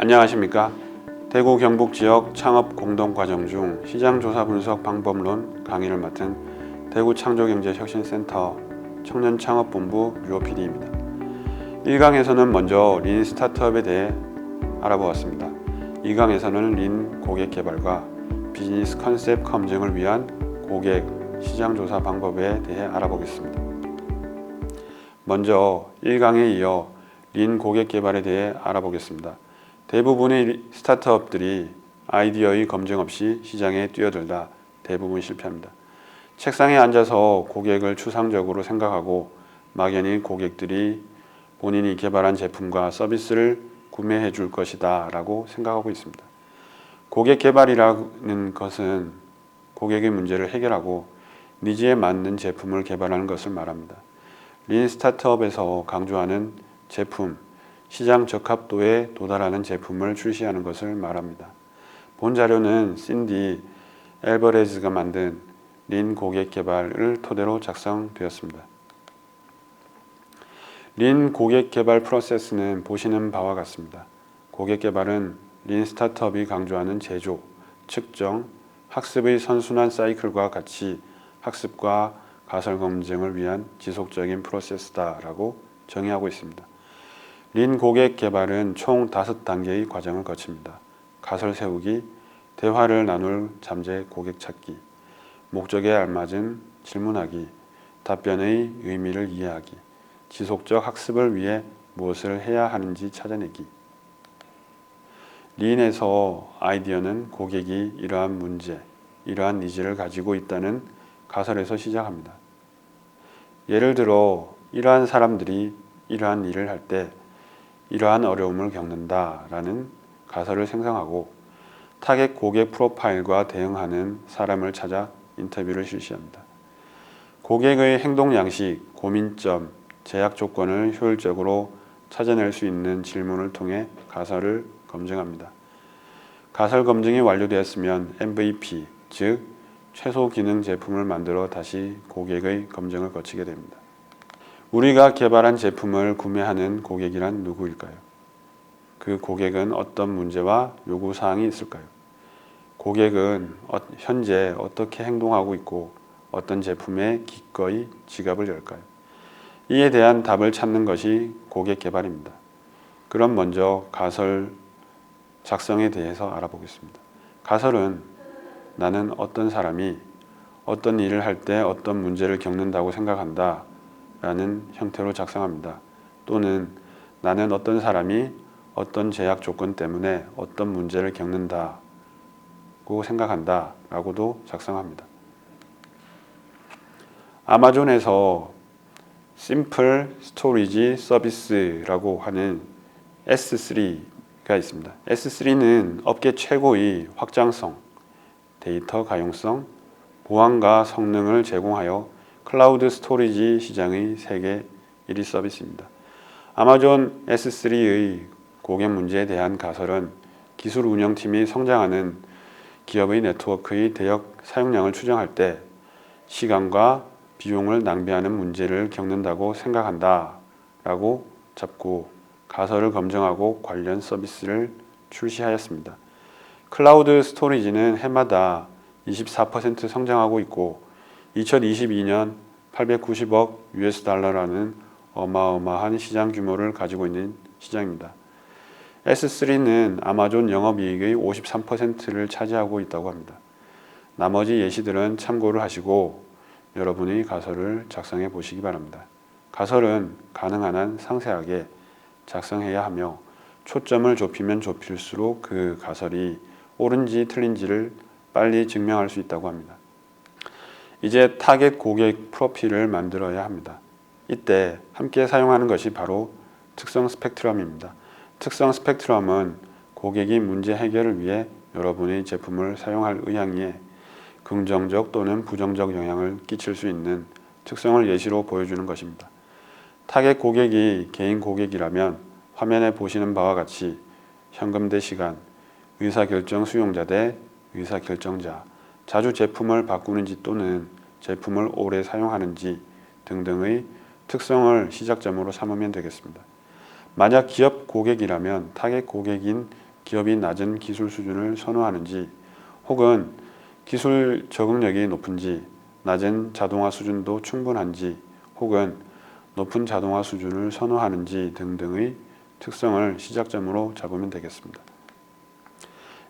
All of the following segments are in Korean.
안녕하십니까? 대구 경북 지역 창업 공동 과정 중 시장 조사 분석 방법론 강의를 맡은 대구 창조경제혁신센터 청년 창업 본부 류호 PD입니다. 1강에서는 먼저 린 스타트업에 대해 알아보았습니다. 2강에서는 린 고객 개발과 비즈니스 컨셉 검증을 위한 고객 시장 조사 방법에 대해 알아보겠습니다. 먼저 1강에 이어 린 고객 개발에 대해 알아보겠습니다. 대부분의 스타트업들이 아이디어의 검증 없이 시장에 뛰어들다 대부분 실패합니다. 책상에 앉아서 고객을 추상적으로 생각하고 막연히 고객들이 본인이 개발한 제품과 서비스를 구매해 줄 것이다 라고 생각하고 있습니다. 고객 개발이라는 것은 고객의 문제를 해결하고 니즈에 맞는 제품을 개발하는 것을 말합니다. 린 스타트업에서 강조하는 제품, 시장 적합도에 도달하는 제품을 출시하는 것을 말합니다. 본 자료는 신디 엘버레즈가 만든 린 고객 개발을 토대로 작성되었습니다. 린 고객 개발 프로세스는 보시는 바와 같습니다. 고객 개발은 린 스타트업이 강조하는 제조, 측정, 학습의 선순환 사이클과 같이 학습과 가설 검증을 위한 지속적인 프로세스다라고 정의하고 있습니다. 린 고객 개발은 총 다섯 단계의 과정을 거칩니다. 가설 세우기, 대화를 나눌 잠재 고객 찾기, 목적에 알맞은 질문하기, 답변의 의미를 이해하기, 지속적 학습을 위해 무엇을 해야 하는지 찾아내기. 린에서 아이디어는 고객이 이러한 문제, 이러한 니즈를 가지고 있다는 가설에서 시작합니다. 예를 들어 이러한 사람들이 이러한 일을 할 때 이러한 어려움을 겪는다라는 가설을 생성하고 타겟 고객 프로파일과 대응하는 사람을 찾아 인터뷰를 실시합니다. 고객의 행동 양식, 고민점, 제약 조건을 효율적으로 찾아낼 수 있는 질문을 통해 가설을 검증합니다. 가설 검증이 완료되었으면 MVP, 즉 최소 기능 제품을 만들어 다시 고객의 검증을 거치게 됩니다. 우리가 개발한 제품을 구매하는 고객이란 누구일까요? 그 고객은 어떤 문제와 요구 사항이 있을까요? 고객은 어- 현재 어떻게 행동하고 있고 어떤 제품에 기꺼이 지갑을 열까요? 이에 대한 답을 찾는 것이 고객 개발입니다. 그럼 먼저 가설 작성에 대해서 알아보겠습니다. 가설은 나는 어떤 사람이 어떤 일을 할 때 어떤 문제를 겪는다고 생각한다 라는 형태로 작성합니다. 또는 나는 어떤 사람이 어떤 제약 조건 때문에 어떤 문제를 겪는다고 생각한다 라고도 작성합니다. 아마존에서 심플 스토리지 서비스라고 하는 S3가 있습니다. S3는 업계 최고의 확장성, 데이터 가용성, 보안과 성능을 제공하여 클라우드 스토리지 시장의 세계 1위 서비스입니다. 아마존 S3의 고객 문제에 대한 가설은 기술 운영팀이 성장하는 기업의 네트워크의 대역 사용량을 추정할 때 시간과 비용을 낭비하는 문제를 겪는다고 생각한다 라고 잡고 가설을 검증하고 관련 서비스를 출시하였습니다. 클라우드 스토리지는 해마다 24% 성장하고 있고 2022년 890억 US 달러라는 어마어마한 시장 규모를 가지고 있는 시장입니다. S3는 아마존 영업이익의 53%를 차지하고 있다고 합니다. 나머지 예시들은 참고를 하시고 여러분이 가설을 작성해 보시기 바랍니다. 가설은 가능한 한 상세하게 작성해야 하며 초점을 좁히면 좁힐수록 그 가설이 옳은지 틀린지를 빨리 증명할 수 있다고 합니다. 이제 타겟 고객 프로필을 만들어야 합니다. 이때 함께 사용하는 것이 바로 특성 스펙트럼입니다. 특성 스펙트럼은 고객이 문제 해결을 위해 여러분의 제품을 사용할 의향에 긍정적 또는 부정적 영향을 끼칠 수 있는 특성을 예시로 보여주는 것입니다. 타겟 고객이 개인 고객이라면 화면에 보시는 바와 같이 현금 대 시간, 의사결정 수용자 대 의사결정자, 자주 제품을 바꾸는지 또는 제품을 오래 사용하는지 등등의 특성을 시작점으로 삼으면 되겠습니다. 만약 기업 고객이라면 타겟 고객인 기업이 낮은 기술 수준을 선호하는지 혹은 기술 적응력이 높은지 낮은 자동화 수준도 충분한지 혹은 높은 자동화 수준을 선호하는지 등등의 특성을 시작점으로 잡으면 되겠습니다.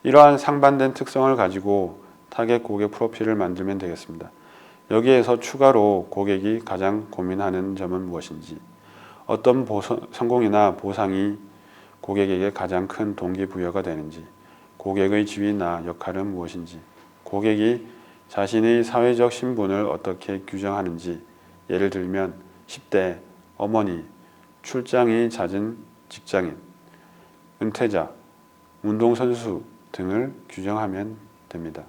이러한 상반된 특성을 가지고 타겟 고객 프로필을 만들면 되겠습니다. 여기에서 추가로 고객이 가장 고민하는 점은 무엇인지, 어떤 보서, 성공이나 보상이 고객에게 가장 큰 동기부여가 되는지, 고객의 지위나 역할은 무엇인지, 고객이 자신의 사회적 신분을 어떻게 규정하는지, 예를 들면 10대 어머니, 출장이 잦은 직장인, 은퇴자, 운동선수 등을 규정하면 됩니다.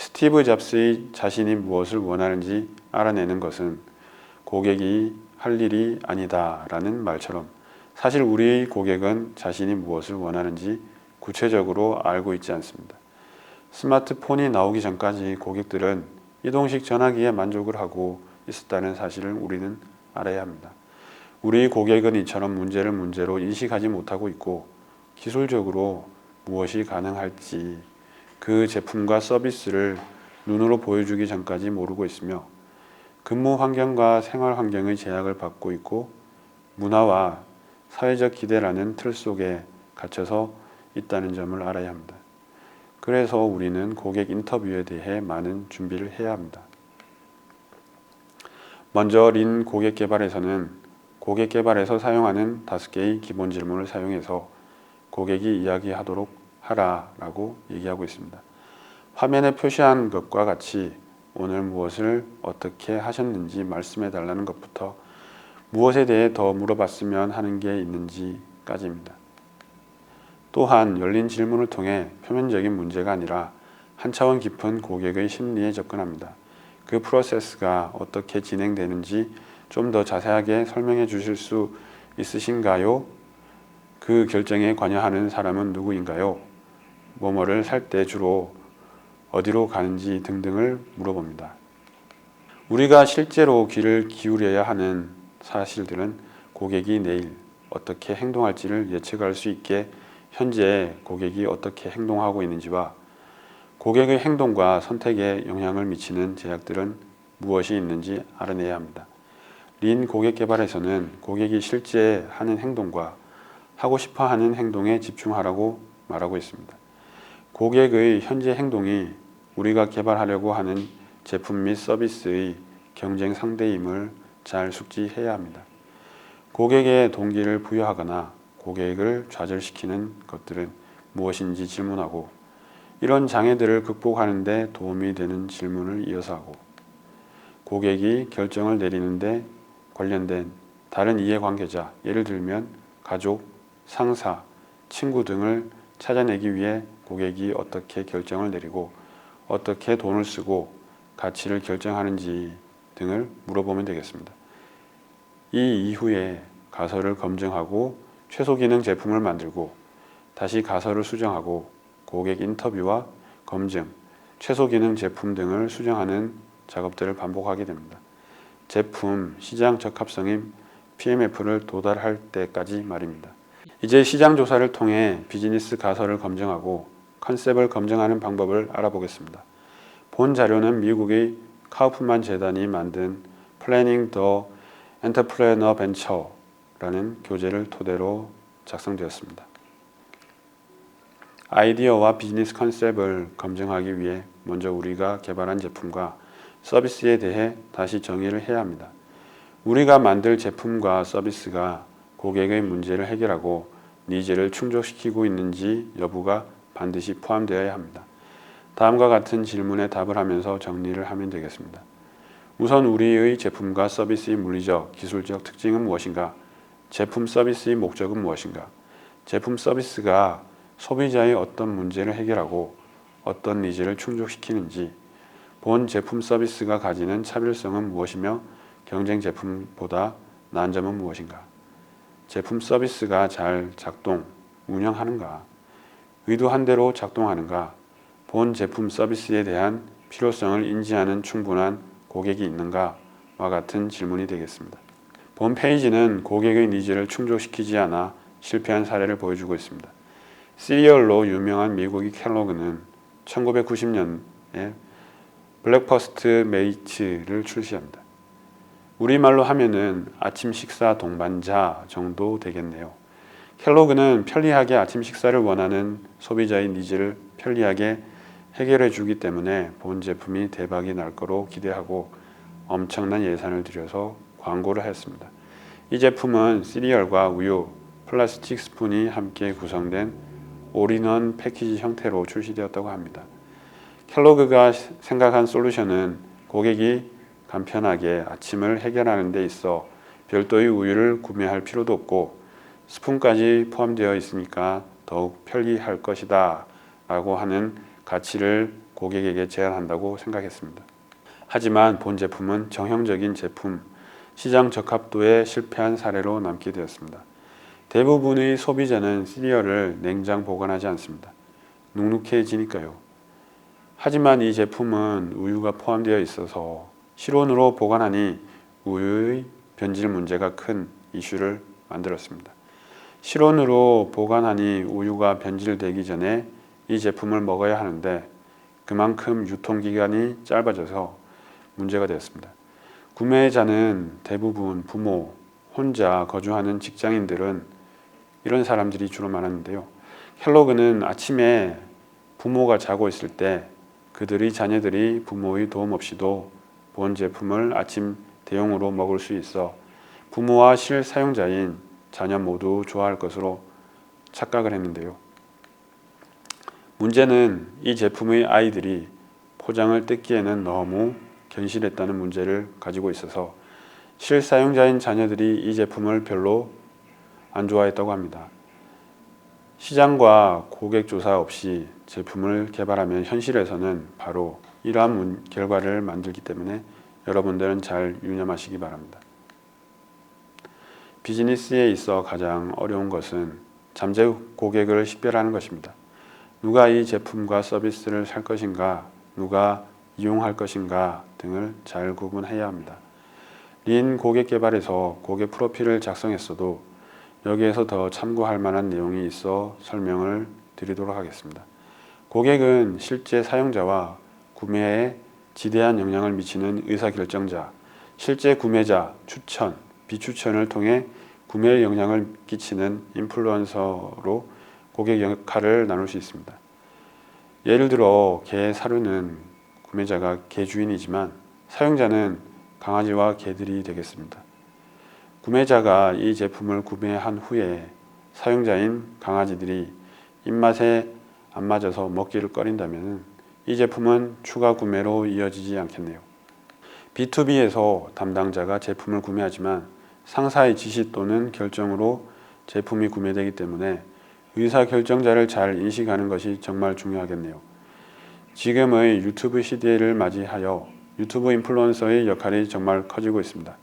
스티브 잡스의 자신이 무엇을 원하는지 알아내는 것은 고객이 할 일이 아니다라는 말처럼 사실 우리의 고객은 자신이 무엇을 원하는지 구체적으로 알고 있지 않습니다. 스마트폰이 나오기 전까지 고객들은 이동식 전화기에 만족을 하고 있었다는 사실을 우리는 알아야 합니다. 우리 고객은 이처럼 문제를 문제로 인식하지 못하고 있고 기술적으로 무엇이 가능할지 그 제품과 서비스를 눈으로 보여주기 전까지 모르고 있으며 근무 환경과 생활 환경의 제약을 받고 있고 문화와 사회적 기대라는 틀 속에 갇혀서 있다는 점을 알아야 합니다. 그래서 우리는 고객 인터뷰에 대해 많은 준비를 해야 합니다. 먼저 린 고객 개발에서는 고객 개발에서 사용하는 다섯 개의 기본 질문을 사용해서 고객이 이야기하도록 하라라고 얘기하고 있습니다. 화면에 표시한 것과 같이 오늘 무엇을 어떻게 하셨는지 말씀해 달라는 것부터 무엇에 대해 더 물어봤으면 하는 게 있는지까지입니다. 또한 열린 질문을 통해 표면적인 문제가 아니라 한 차원 깊은 고객의 심리에 접근합니다. 그 프로세스가 어떻게 진행되는지 좀 더 자세하게 설명해 주실 수 있으신가요? 그 결정에 관여하는 사람은 누구인가요? 뭐뭐를 살 때 주로 어디로 가는지 등등을 물어봅니다. 우리가 실제로 귀를 기울여야 하는 사실들은 고객이 내일 어떻게 행동할지를 예측할 수 있게 현재 고객이 어떻게 행동하고 있는지와 고객의 행동과 선택에 영향을 미치는 제약들은 무엇이 있는지 알아내야 합니다. 린 고객 개발에서는 고객이 실제 하는 행동과 하고 싶어 하는 행동에 집중하라고 말하고 있습니다. 고객의 현재 행동이 우리가 개발하려고 하는 제품 및 서비스의 경쟁 상대임을 잘 숙지해야 합니다. 고객의 동기를 부여하거나 고객을 좌절시키는 것들은 무엇인지 질문하고 이런 장애들을 극복하는 데 도움이 되는 질문을 이어서 하고 고객이 결정을 내리는데 관련된 다른 이해관계자, 예를 들면 가족, 상사, 친구 등을 찾아내기 위해 고객이 어떻게 결정을 내리고 어떻게 돈을 쓰고 가치를 결정하는지 등을 물어보면 되겠습니다. 이 이후에 가설을 검증하고 최소 기능 제품을 만들고 다시 가설을 수정하고 고객 인터뷰와 검증, 최소 기능 제품 등을 수정하는 작업들을 반복하게 됩니다. 제품 시장 적합성인 PMF를 도달할 때까지 말입니다. 이제 시장 조사를 통해 비즈니스 가설을 검증하고 컨셉을 검증하는 방법을 알아보겠습니다. 본 자료는 미국의 카우프만 재단이 만든 Planning the Entrepreneur Venture라는 교재를 토대로 작성되었습니다. 아이디어와 비즈니스 컨셉을 검증하기 위해 먼저 우리가 개발한 제품과 서비스에 대해 다시 정의를 해야 합니다. 우리가 만들 제품과 서비스가 고객의 문제를 해결하고 니즈를 충족시키고 있는지 여부가 반드시 포함되어야 합니다. 다음과 같은 질문에 답을 하면서 정리를 하면 되겠습니다. 우선 우리의 제품과 서비스의 물리적, 기술적 특징은 무엇인가? 제품 서비스의 목적은 무엇인가? 제품 서비스가 소비자의 어떤 문제를 해결하고 어떤 니즈를 충족시키는지 본 제품 서비스가 가지는 차별성은 무엇이며 경쟁 제품보다 나은 점은 무엇인가? 제품 서비스가 잘 작동, 운영하는가? 의도한 대로 작동하는가? 본 제품 서비스에 대한 필요성을 인지하는 충분한 고객이 있는가와 같은 질문이 되겠습니다. 본 페이지는 고객의 니즈를 충족시키지 않아 실패한 사례를 보여주고 있습니다. 시리얼로 유명한 미국의 켈로그는 1990년에 블랙퍼스트 메이츠를 출시합니다. 우리말로 하면은 아침 식사 동반자 정도 되겠네요. 켈로그는 편리하게 아침 식사를 원하는 소비자의 니즈를 편리하게 해결해 주기 때문에 본 제품이 대박이 날 거로 기대하고 엄청난 예산을 들여서 광고를 했습니다. 이 제품은 시리얼과 우유, 플라스틱 스푼이 함께 구성된 올인원 패키지 형태로 출시되었다고 합니다. 켈로그가 생각한 솔루션은 고객이 간편하게 아침을 해결하는 데 있어 별도의 우유를 구매할 필요도 없고 스푼까지 포함되어 있으니까 더욱 편리할 것이다 라고 하는 가치를 고객에게 제안한다고 생각했습니다. 하지만 본 제품은 정형적인 제품, 시장 적합도에 실패한 사례로 남게 되었습니다. 대부분의 소비자는 시리얼을 냉장 보관하지 않습니다. 눅눅해지니까요. 하지만 이 제품은 우유가 포함되어 있어서 실온으로 보관하니 우유의 변질 문제가 큰 이슈를 만들었습니다. 실온으로 보관하니 우유가 변질되기 전에 이 제품을 먹어야 하는데 그만큼 유통기간이 짧아져서 문제가 되었습니다. 구매자는 대부분 부모, 혼자 거주하는 직장인들은 이런 사람들이 주로 많았는데요. 켈로그는 아침에 부모가 자고 있을 때 그들의 자녀들이 부모의 도움 없이도 본 제품을 아침 대용으로 먹을 수 있어 부모와 실사용자인 자녀 모두 좋아할 것으로 착각을 했는데요. 문제는 이 제품의 아이들이 포장을 뜯기에는 너무 견실했다는 문제를 가지고 있어서 실사용자인 자녀들이 이 제품을 별로 안 좋아했다고 합니다. 시장과 고객 조사 없이 제품을 개발하면 현실에서는 바로 이러한 문, 결과를 만들기 때문에 여러분들은 잘 유념하시기 바랍니다. 비즈니스에 있어 가장 어려운 것은 잠재 고객을 식별하는 것입니다. 누가 이 제품과 서비스를 살 것인가, 누가 이용할 것인가 등을 잘 구분해야 합니다. 린 고객 개발에서 고객 프로필을 작성했어도 여기에서 더 참고할 만한 내용이 있어 설명을 드리도록 하겠습니다. 고객은 실제 사용자와 구매에 지대한 영향을 미치는 의사결정자, 실제 구매자, 추천, 비추천을 통해 구매에 영향을 끼치는 인플루언서로 고객 역할을 나눌 수 있습니다. 예를 들어 개 사료는 구매자가 개 주인이지만 사용자는 강아지와 개들이 되겠습니다. 구매자가 이 제품을 구매한 후에 사용자인 강아지들이 입맛에 안 맞아서 먹기를 꺼린다면 이 제품은 추가 구매로 이어지지 않겠네요. B2B에서 담당자가 제품을 구매하지만 상사의 지시 또는 결정으로 제품이 구매되기 때문에 의사 결정자를 잘 인식하는 것이 정말 중요하겠네요. 지금의 유튜브 시대를 맞이하여 유튜브 인플루언서의 역할이 정말 커지고 있습니다.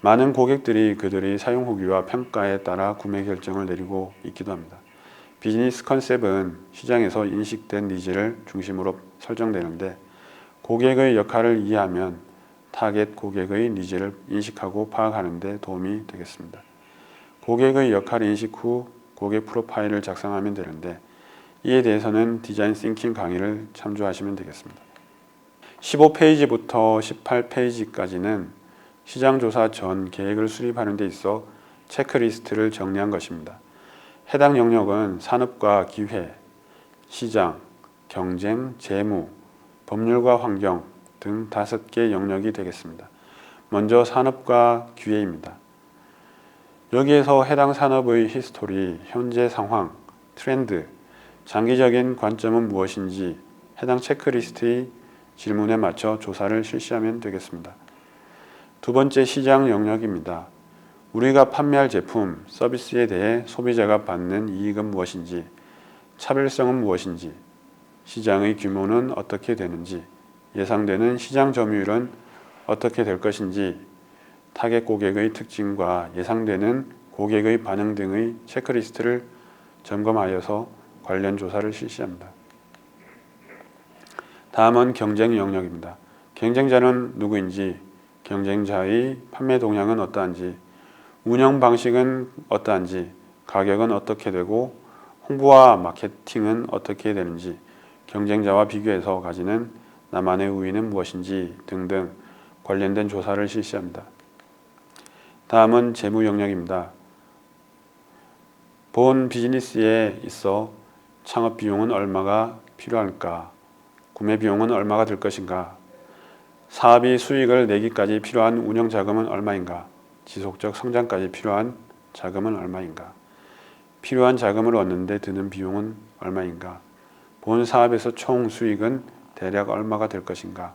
많은 고객들이 그들의 사용 후기와 평가에 따라 구매 결정을 내리고 있기도 합니다. 비즈니스 컨셉은 시장에서 인식된 니즈를 중심으로 설정되는데 고객의 역할을 이해하면 타겟 고객의 니즈를 인식하고 파악하는 데 도움이 되겠습니다. 고객의 역할 인식 후 고객 프로파일을 작성하면 되는데 이에 대해서는 디자인 싱킹 강의를 참조하시면 되겠습니다. 15페이지부터 18페이지까지는 시장조사 전 계획을 수립하는 데 있어 체크리스트를 정리한 것입니다. 해당 영역은 산업과 기회, 시장, 경쟁, 재무, 법률과 환경 등 다섯 개 영역이 되겠습니다. 먼저 산업과 기회입니다. 여기에서 해당 산업의 히스토리, 현재 상황, 트렌드, 장기적인 관점은 무엇인지 해당 체크리스트의 질문에 맞춰 조사를 실시하면 되겠습니다. 두 번째 시장 영역입니다. 우리가 판매할 제품, 서비스에 대해 소비자가 받는 이익은 무엇인지, 차별성은 무엇인지, 시장의 규모는 어떻게 되는지, 예상되는 시장 점유율은 어떻게 될 것인지, 타겟 고객의 특징과 예상되는 고객의 반응 등의 체크리스트를 점검하여서 관련 조사를 실시합니다. 다음은 경쟁 영역입니다. 경쟁자는 누구인지, 경쟁자의 판매 동향은 어떠한지, 운영 방식은 어떠한지, 가격은 어떻게 되고 홍보와 마케팅은 어떻게 되는지, 경쟁자와 비교해서 가지는 나만의 우위는 무엇인지 등등 관련된 조사를 실시합니다. 다음은 재무 영역입니다. 본 비즈니스에 있어 창업 비용은 얼마가 필요할까? 구매 비용은 얼마가 들 것인가? 사업이 수익을 내기까지 필요한 운영 자금은 얼마인가? 지속적 성장까지 필요한 자금은 얼마인가? 필요한 자금을 얻는데 드는 비용은 얼마인가? 본 사업에서 총 수익은 대략 얼마가 될 것인가?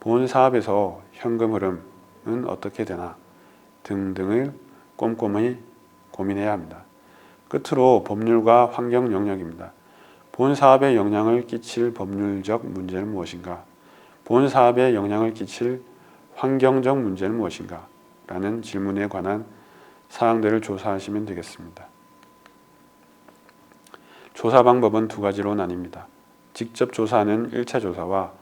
본 사업에서 현금 흐름은 어떻게 되나? 등등을 꼼꼼히 고민해야 합니다. 끝으로 법률과 환경 영역입니다. 본 사업에 영향을 끼칠 법률적 문제는 무엇인가? 본 사업에 영향을 끼칠 환경적 문제는 무엇인가? 라는 질문에 관한 사항들을 조사하시면 되겠습니다. 조사 방법은 두 가지로 나뉩니다. 직접 조사는 1차 조사와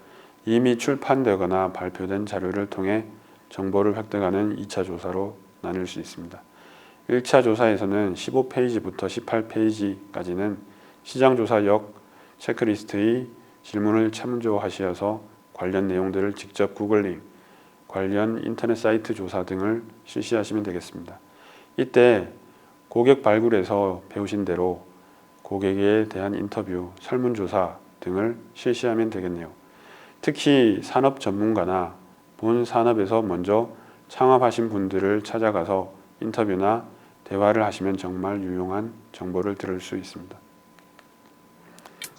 이미 출판되거나 발표된 자료를 통해 정보를 획득하는 2차 조사로 나눌 수 있습니다. 1차 조사에서는 15페이지부터 18페이지까지는 시장조사역 체크리스트의 질문을 참조하시어서 관련 내용들을 직접 구글링, 관련 인터넷 사이트 조사 등을 실시하시면 되겠습니다. 이때 고객 발굴에서 배우신 대로 고객에 대한 인터뷰, 설문조사 등을 실시하면 되겠네요. 특히 산업 전문가나 본 산업에서 먼저 창업하신 분들을 찾아가서 인터뷰나 대화를 하시면 정말 유용한 정보를 들을 수 있습니다.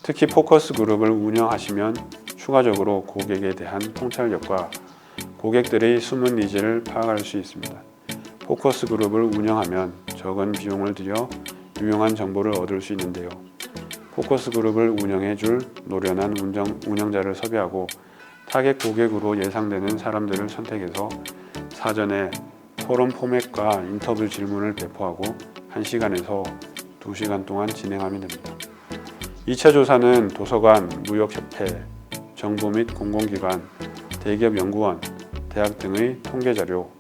특히 포커스 그룹을 운영하시면 추가적으로 고객에 대한 통찰력과 고객들의 숨은 니즈를 파악할 수 있습니다. 포커스 그룹을 운영하면 적은 비용을 들여 유용한 정보를 얻을 수 있는데요. 포커스 그룹을 운영해 줄 노련한 운영, 운영 자를 섭외하고 타겟 고객으로 예상되는 사람들을 선택해서 사전에 토론 포맷과 인터뷰 질문을 배포하고 1시간에서 2시간 동안 진행하면 됩니다. 2차 조사는 도서관, 무역협회, 정부 및 공공기관, 대기업 연구원, 대학 등의 통계 자료,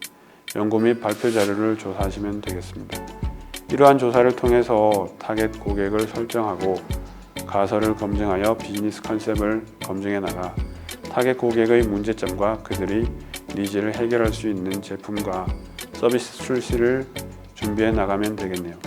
연구 및 발표 자료를 조사하시면 되겠습니다. 이러한 조사를 통해서 타겟 고객을 설정하고 가설을 검증하여 비즈니스 컨셉을 검증해 나가 타겟 고객의 문제점과 그들의 니즈를 해결할 수 있는 제품과 서비스 출시를 준비해 나가면 되겠네요.